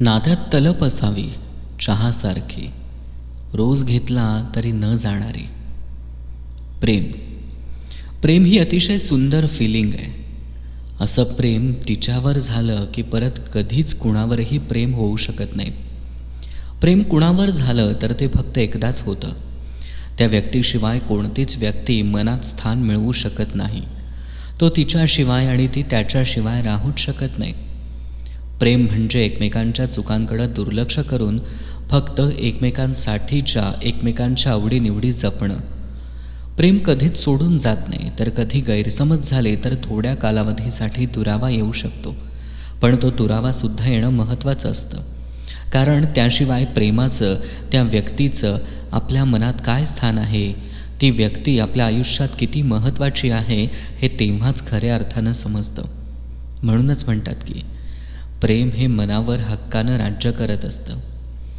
नात्यात तलप असावी चहासारखी. रोज घेतला तरी न जाणारी. प्रेम. प्रेम ही अतिशय सुंदर फिलिंग आहे. असं प्रेम तिच्यावर झालं की परत कधीच कुणावरही प्रेम होऊ शकत नाही. प्रेम कुणावर झालं तर ते फक्त एकदाच होतं. त्या व्यक्तीशिवाय कोणतीच व्यक्ती मनात स्थान मिळवू शकत नाही. तो तिच्याशिवाय आणि ती त्याच्याशिवाय राहूच शकत नाही. प्रेम म्हणजे एकमेकांच्या चुकांकडं दुर्लक्ष करून फक्त एकमेकांसाठीच्या एकमेकांच्या आवडीनिवडी जपणं. प्रेम कधीच सोडून जात नाही तर कधी गैरसमज झाले तर थोड्या कालावधीसाठी दुरावा येऊ शकतो. पण तो दुरावासुद्धा येणं महत्त्वाचं असतं. कारण त्याशिवाय प्रेमाचं त्या व्यक्तीचं आपल्या मनात काय स्थान आहे? ती व्यक्ती आपल्या आयुष्यात किती महत्त्वाची आहे हे तेव्हाच खऱ्या अर्थानं समजतं. म्हणूनच म्हणतात की प्रेम हे मनावर हक्कानं राज्य करत असतं.